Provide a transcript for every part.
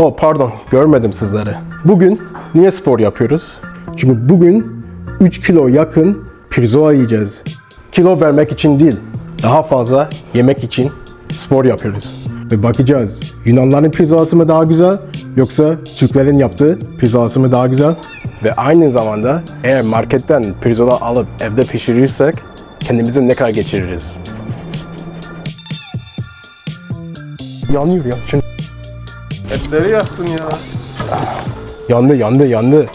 Oh pardon görmedim sizleri. Bugün niye spor yapıyoruz? Çünkü bugün 3 kilo yakın pirzola yiyeceğiz. Kilo vermek için değil, daha fazla yemek için spor yapıyoruz. Ve bakacağız Yunanların pirzolası mı daha güzel yoksa Türklerin yaptığı pirzolası mı daha güzel? Ve aynı zamanda eğer marketten pirzola alıp evde pişirirsek kendimizi ne kadar geçiririz? Yanıyor ya. Şimdi Etleri yaktın ya. yandı yandı yandı.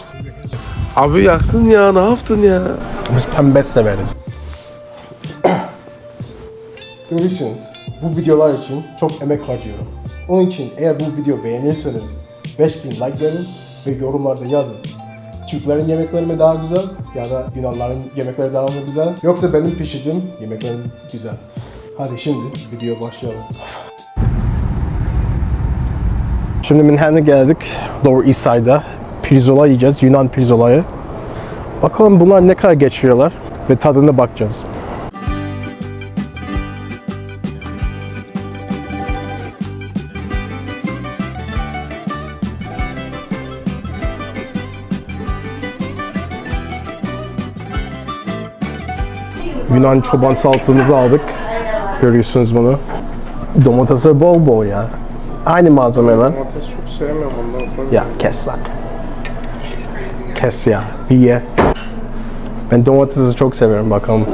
Abi yaktın ya ne yaptın ya? Biz pembe severiz. Görürsünüz bu videolar için çok emek harcıyorum. Onun için eğer bu video beğenirseniz 5000 like verin ve yorumlarda yazın. Türklerin yemekleri mi daha güzel ya da Yunanların yemekleri daha mı güzel yoksa benim pişirdiğim yemeklerim güzel. Hadi şimdi videoya başlayalım. Şimdi Manhattan'a geldik. Lower East Side'a. Pirzola yiyeceğiz. Yunan pirzolayı. Bakalım bunlar ne kadar geçiriyorlar ve tadına bakacağız. Yunan çoban salatamızı aldık. Görüyorsunuz bunu. Domatesi bol bol ya. Aynı malzemeler. Domates çok sevmiyorum ondan. Ya kes lan. Kes ya. Bir ye. Ben domatesi çok severim bakalım.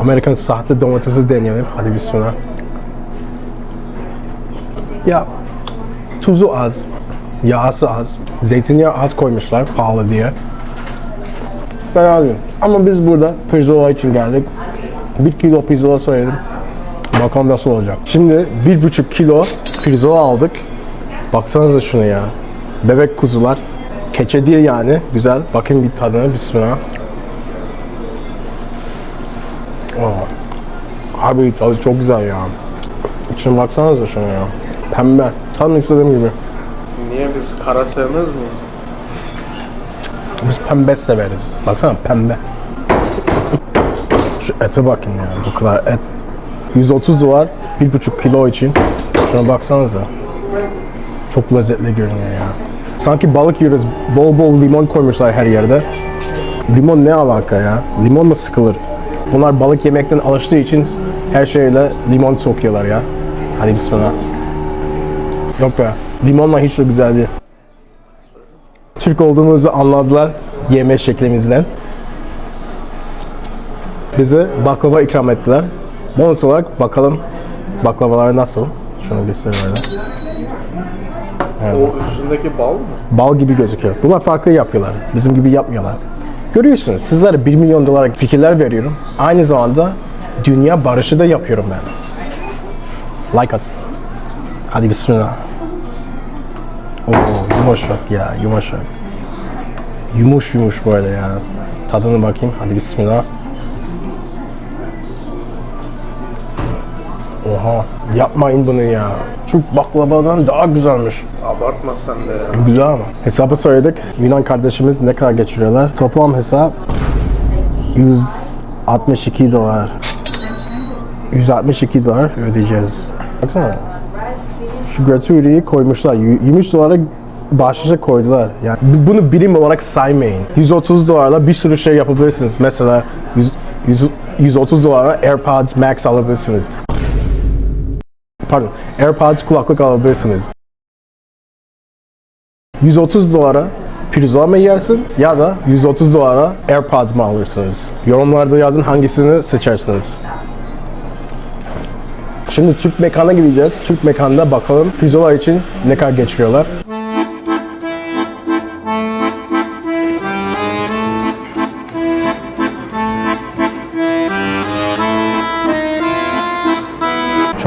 Amerikan sahte domatesi deneyelim. Hadi bismillah. Ya tuzu az. Yağsı az. Zeytinyağı az koymuşlar pahalı diye. Fena değil. Ama biz burada pirzola için geldik. Bir kilo pirzola söyledim. Bakalım nasıl olacak. Şimdi bir buçuk kilo pirzola aldık. Baksanıza şunu ya. Bebek kuzular. Keçe değil yani. Güzel. Bakın bir tadına. Bismillah. Oh. Abi tadı çok güzel ya. İçine baksanıza şuna ya. Pembe. Tam istediğim gibi. Niye biz kara sevmez miyiz? Biz pembe severiz. Baksana pembe. Şu ete bakın ya. Bu kadar et. 130 dolar. 1,5 kilo için. Şuna baksanıza. Çok lezzetli görünüyor ya. Sanki balık yiyoruz. Bol bol limon koymuşlar her yerde. Limon ne alaka ya? Limon mu sıkılır? Bunlar balık yemekten alıştığı için her şeyle limon sokuyorlar ya. Hadi bismillah. Yok be. Limonla hiç de güzel değil. Türk olduğumuzu anladılar yeme şeklimizden. Bize baklava ikram ettiler. Bonus olarak bakalım baklavalar nasıl? Şunu göstereyim öyle. O üstündeki bal mı? Bal gibi gözüküyor. Bunlar farklı yapıyorlar. Bizim gibi yapmıyorlar. Görüyorsunuz sizlere 1 milyon dolar fikirler veriyorum. Aynı zamanda dünya barışı da yapıyorum ben. Like atın. Hadi bismillah. Oo yumuşak ya yumuşak. Yumuş yumuş böyle ya. Tadına bakayım. Hadi bismillah. Oha. Yapmayın bunu ya. Çok baklavadan daha güzelmiş. Abartma sen de ya. Güzel ama. Hesabı söyledik. Yunan kardeşimiz ne kadar geçiriyorlar? Toplam hesap 162 dolar. 162 dolar ödeyeceğiz. Baksana. Şu gratuity'yi koymuşlar. Y- 23 dolara bahşişe koydular. Yani bu- bunu birim olarak saymayın. 130 dolarla bir sürü şey yapabilirsiniz. Mesela 100, 100 130 dolara AirPods Max alabilirsiniz. Pardon, AirPods kulaklık alabilirsiniz. 130 dolara pirzola mı yersin ya da 130 dolara AirPods mı alırsınız? Yorumlarda yazın hangisini seçersiniz. Şimdi Türk mekana gideceğiz. Türk mekanında bakalım pirzola için ne kadar geçiriyorlar.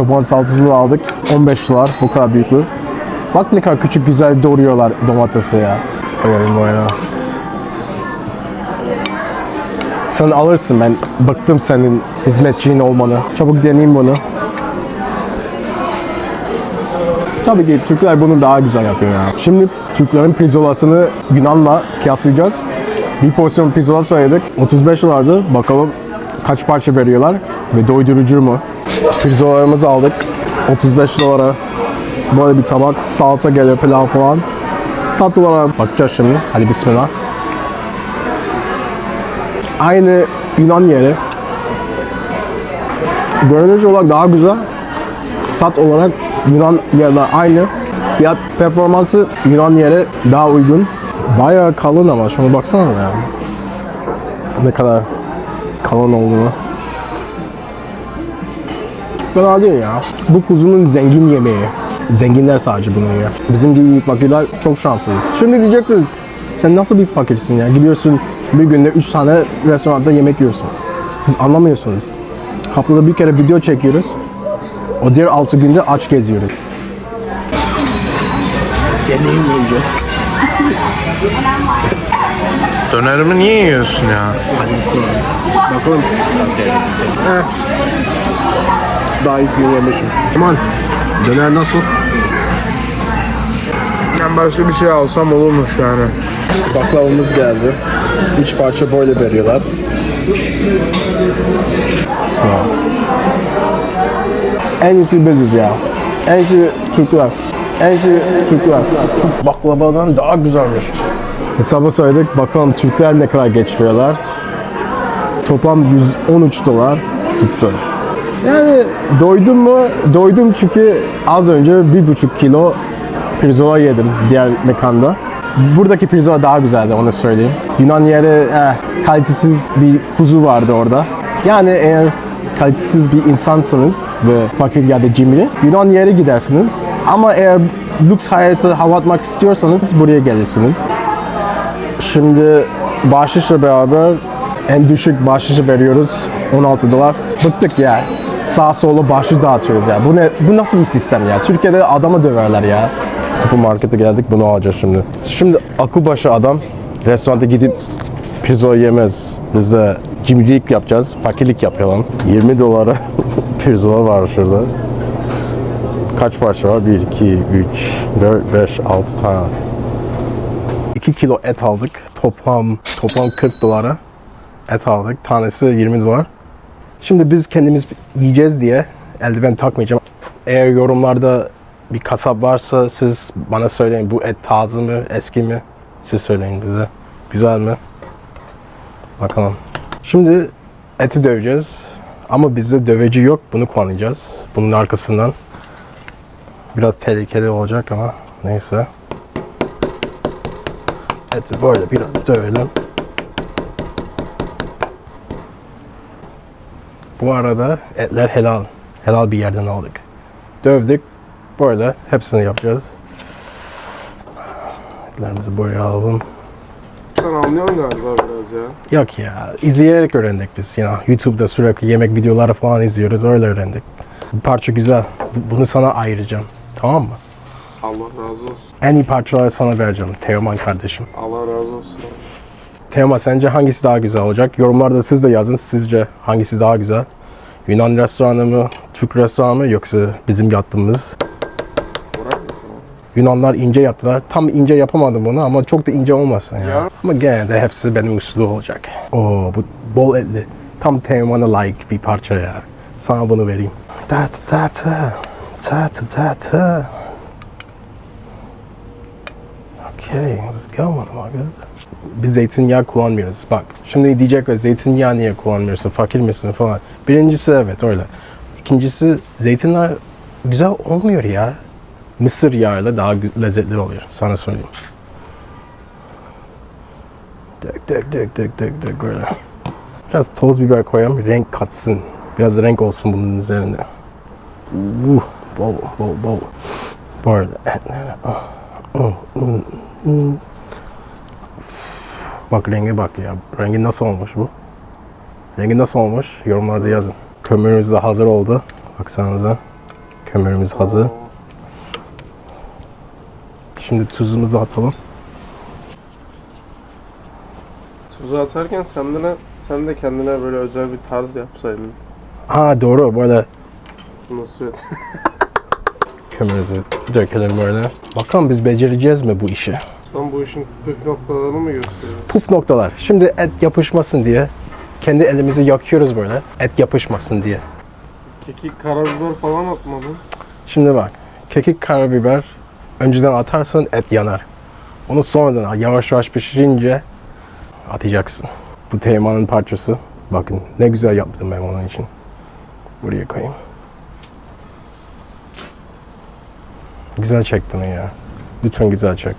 Çoban salatasını aldık. 15 dolar. Bu kadar büyüklüğü. Bak ne kadar küçük güzel doğruyorlar domatesi ya. Koyayım böyle. Sen alırsın ben bıktım senin hizmetçin olmanı. Çabuk deneyeyim bunu. Tabii ki Türkler bunu daha güzel yapıyor ya. Şimdi Türklerin pirzolasını Yunan'la kıyaslayacağız. Bir porsiyon pirzola söyledik. 35 dolardı. Bakalım kaç parça veriyorlar ve doydurucu mu? Pirzolalarımızı aldık. 35 dolara Böyle bir tabak, salata geliyor, pilav falan. Tatlılara bakacağız şimdi. Hadi bismillah. Aynı Yunan yeri. Görünüş olarak daha güzel. Tat olarak Yunan yerler aynı. Fiyat performansı Yunan yere daha uygun. Bayağı kalın ama şuna baksana ya. Ne kadar kalın olduğunu. Fena değil ya. Bu kuzunun zengin yemeği. Zenginler sadece bunu yiyor. Bizim gibi fakirler çok şanslıyız. Şimdi diyeceksiniz sen nasıl bir fakirsin ya? Gidiyorsun bir günde 3 tane restoranda yemek yiyorsun. Siz anlamıyorsunuz. Haftada bir kere video çekiyoruz. O diğer 6 günde aç geziyoruz. Deneyim önce. Dönerimi niye yiyorsun ya? Hadi bismillah. Bakalım. Daha iyisini yemişim. Aman döner nasıl? Ben başka bir şey alsam olurmuş yani. Baklavamız geldi. Üç parça böyle veriyorlar. En iyisi biziz ya. En iyisi Türkler. En iyisi Türkler. Baklavadan daha güzelmiş. Hesaba söyledik. Bakalım Türkler ne kadar geçiriyorlar. Toplam 113 dolar tuttu. Yani doydum mu? Doydum çünkü az önce bir buçuk kilo pirzola yedim diğer mekanda. Buradaki pirzola daha güzeldi onu söyleyeyim. Yunan yeri eh, kalitesiz bir kuzu vardı orada. Yani eğer kalitesiz bir insansınız ve fakir ya da cimri Yunan yere gidersiniz. Ama eğer lüks hayatı hava atmak istiyorsanız buraya gelirsiniz. Şimdi bahşişle beraber en düşük bahşişi veriyoruz 16 dolar. Bıktık ya. Sağ sola bahşiş dağıtıyoruz ya. Bu ne bu nasıl bir sistem ya? Türkiye'de adamı döverler ya. Süpermarkete geldik bunu alacağız şimdi. Şimdi akıl başı adam restoranta gidip pirzola yemez. Biz de cimrilik yapacağız, fakirlik yapalım. 20 dolara pirzola var şurada. Kaç parça var? 1, 2, 3, 4, 5, 6 tane. 2 kilo et aldık. Toplam toplam 40 dolara et aldık. Tanesi 20 dolar. Şimdi biz kendimiz yiyeceğiz diye eldiven takmayacağım. Eğer yorumlarda bir kasap varsa siz bana söyleyin bu et taze mi, eski mi? Siz söyleyin bize. Güzel mi? Bakalım. Şimdi eti döveceğiz. Ama bizde döveci yok. Bunu kullanacağız. Bunun arkasından. Biraz tehlikeli olacak ama neyse. Eti böyle biraz dövelim. Bu arada etler helal. Helal bir yerden aldık. Dövdük. Böyle hepsini yapacağız. Etlerimizi böyle alalım. Sen anlıyorsun galiba biraz ya. Yok ya, izleyerek öğrendik biz. Ya YouTube'da sürekli yemek videoları falan izliyoruz, öyle öğrendik. Bu parça güzel. Bu- Bunu sana ayıracağım. Tamam mı? Allah razı olsun. En iyi parçaları sana vereceğim. Teoman kardeşim. Allah razı olsun. Teoman sence hangisi daha güzel olacak? Yorumlarda siz de yazın. Sizce hangisi daha güzel? Yunan restoranı mı, Türk restoranı mı yoksa bizim yaptığımız? Yunanlar ince yaptılar. Tam ince yapamadım bunu ama çok da ince olmasın ya. Ya. Ama gene de hepsi benim üstü olacak. Oo bu bol etli. Tam Teoman'a layık bir parça ya. Sana bunu vereyim. Ta ta ta ta. Ta ta ta ta. Okay, let's go good. Biz zeytinyağı kullanmıyoruz. Bak şimdi diyecekler zeytinyağı niye kullanmıyorsun? Fakir misin falan. Birincisi evet öyle. İkincisi zeytinler güzel olmuyor ya. Mısır yağıyla daha lezzetli oluyor. Sana söyleyeyim. Dök dök dök dök dök dök böyle. Biraz toz biber koyalım. Renk katsın. Biraz renk olsun bunun üzerinde. Uh, bol bol bol. Böyle etleri. ah, mm, mm, mm. Bak renge bak ya. Rengi nasıl olmuş bu? Rengi nasıl olmuş? Yorumlarda yazın. Kömürümüz de hazır oldu. Baksanıza. Kömürümüz hazır. Şimdi tuzumuzu atalım. Tuzu atarken sen de, sen de kendine böyle özel bir tarz yapsaydın. Ha doğru böyle Nasıl et? kömürümüzü dökelim böyle. Bakalım biz becereceğiz mi bu işi? Sen bu işin püf noktalarını mı gösteriyor? Puf noktalar. Şimdi et yapışmasın diye kendi elimizi yakıyoruz böyle. Et yapışmasın diye. Kekik, karabiber falan atmadın. Şimdi bak. kekik, karabiber önceden atarsan et yanar. Onu sonradan yavaş yavaş pişirince atacaksın. Bu teğmanın parçası. Bakın ne güzel yaptım ben onun için. Buraya koyayım. Güzel çek bunu ya. Lütfen güzel çek.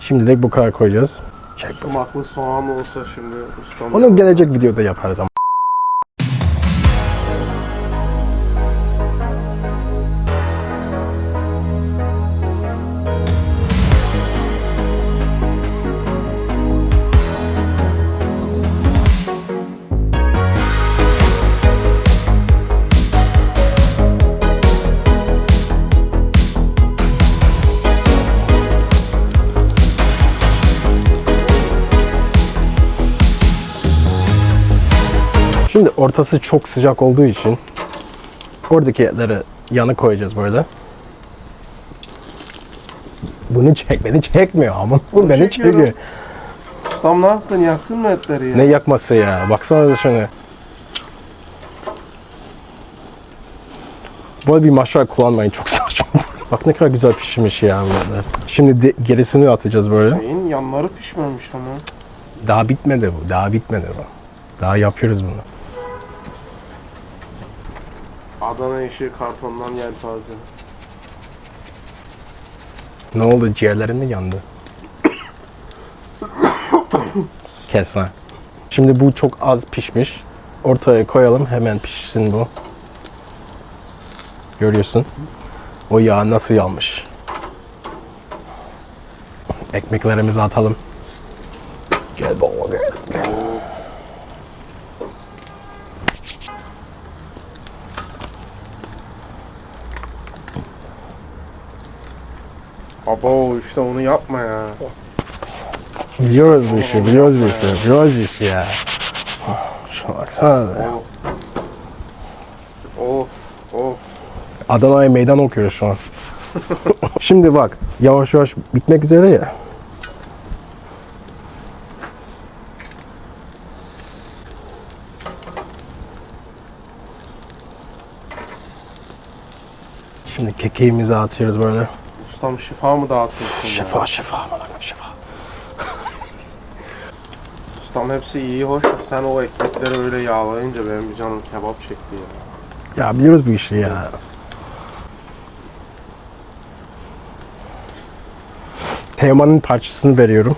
Şimdilik bu kadar koyacağız. Çek. Sumaklı soğan olsa şimdi ustam. Onu gelecek videoda yaparız ama. Ortası çok sıcak olduğu için oradaki etleri yanı koyacağız böyle. Bunu çek, beni çekmiyor ama bu beni çekiyorum. çekiyor. Ustam ne yaptın? Yaktın mı etleri ya? Ne yakması ya? Baksana şimdi. Böyle bir maşa kullanmayın çok saçma. Bak ne kadar güzel pişmiş ya bu etler. Şimdi de- gerisini atacağız böyle. Beyin yanları pişmemiş ama. Daha bitmedi bu. Daha bitmedi bu. Daha yapıyoruz bunu. Adana işi kartondan yelpaze. Ne oldu? Ciğerlerin mi yandı? Kes lan. Şimdi bu çok az pişmiş. Ortaya koyalım. Hemen pişsin bu. Görüyorsun. O yağ nasıl yanmış. Ekmeklerimizi atalım. Gel baba gel. gel. Abo işte onu yapma ya. Biliyoruz bu işi, biliyoruz bu işi, biliyoruz bu işi ya. Şuna baksana. be. Of. Of. Adana'ya meydan okuyoruz şu an. Şimdi bak yavaş yavaş bitmek üzere ya. Şimdi kekiğimizi atıyoruz böyle. Ustam şifa mı dağıtıyorsun ya? Şifa şifa aman şifa. Ustam hepsi iyi hoş. Sen o ekmekleri öyle yağlayınca benim bir canım kebap çekti ya. Ya biliyoruz bu işi ya. Teoman'ın parçasını veriyorum.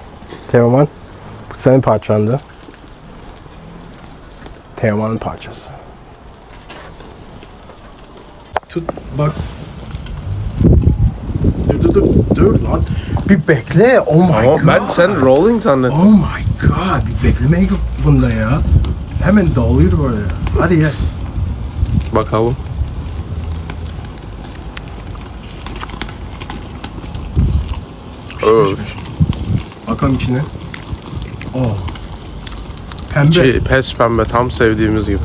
Teoman, bu senin parçandı. Teoman'ın parçası. Tut, bak. Dur dur dur, dur lan. Bir bekle, oh my god. ben sen rolling zannettim. Oh my god, bir bekleme yok bunda ya. Hemen doluyor böyle. Hadi ya. Bakalım. Öf. Bakalım içine. Oh. Pembe. Şey, pes pembe tam sevdiğimiz gibi.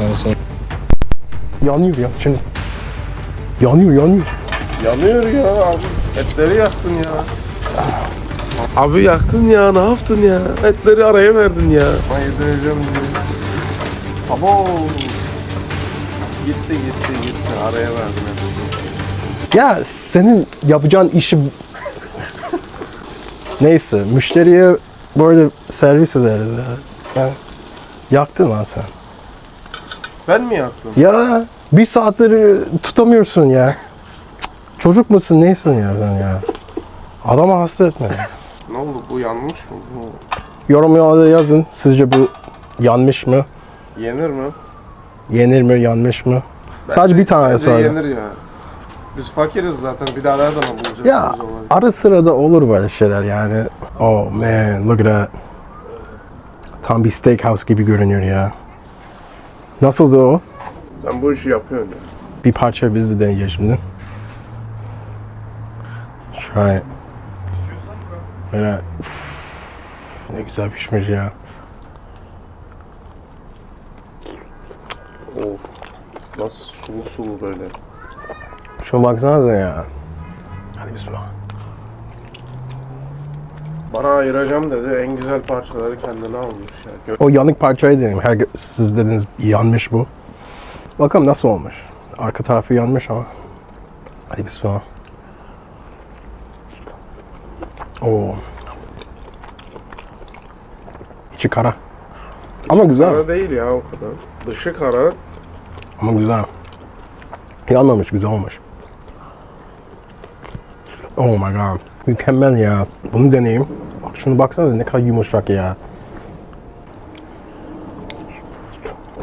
Ondan sonra- Yanıyor ya şimdi. Yanıyor yanıyor. Yanıyor ya abi. Etleri yaktın ya. Abi yaktın ya ne yaptın ya? Etleri araya verdin ya. Ben yedireceğim diye. Abo. Gitti gitti gitti araya verdin etleri. Ya senin yapacağın işi... Neyse müşteriye böyle servis ederiz ya. ya. Yaktın lan sen. Ben mi yaktım? Ya bir saatleri tutamıyorsun ya. Çocuk musun neysin ya sen ya? Adama hasta etme. ya. Ne oldu bu yanmış mı? Yorumlarda yazın. Sizce bu yanmış mı? Yenir mi? Yenir mi? Yanmış mı? Sadece bir tane Bence yenir ya. Biz fakiriz zaten. Bir daha nereden bulacağız? Ya ara sıra da olur böyle şeyler yani. Oh man look at that. Tam bir steakhouse gibi görünüyor ya. Nasıldı o? Sen bu işi yapıyorsun ya. Bir parça biz de deneyeceğiz şimdi. Try it. Böyle uf, ne güzel pişmiş ya. Of. Nasıl sulu sulu böyle. Şuna baksanıza ya. Hadi bismillah. Bana ayıracağım dedi. En güzel parçaları kendine almış ya. O yanık parçayı deneyim. Her, siz dediniz yanmış bu. Bakalım nasıl olmuş. Arka tarafı yanmış ama. Hadi bismillah. Oo. İçi kara. Ama güzel. Kara değil ya o kadar. Dışı kara. Ama güzel. Yanmamış, güzel olmuş. Oh my god. Mükemmel ya. Bunu deneyeyim. Bak şunu baksana ne kadar yumuşak ya.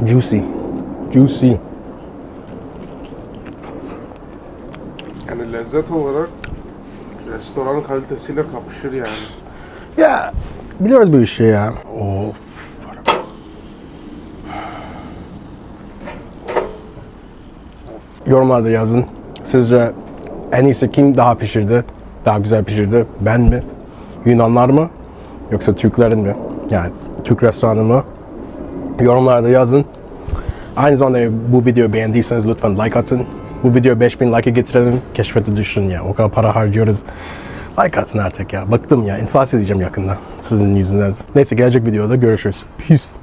Juicy. Juicy. Yani lezzet olarak restoran kalitesiyle kapışır yani. Ya biliyoruz bu işi ya. Of. Yorumlarda yazın. Sizce en iyisi kim daha pişirdi? Daha güzel pişirdi? Ben mi? Yunanlar mı? Yoksa Türklerin mi? Yani Türk restoranı mı? Yorumlarda yazın. Aynı zamanda bu videoyu beğendiyseniz lütfen like atın. Bu video 5000 like'e getirelim. Keşfete düşün ya. O kadar para harcıyoruz. Like atın artık ya. Bıktım ya. İnfaz edeceğim yakında. Sizin yüzünüzden. Neyse gelecek videoda görüşürüz. Peace.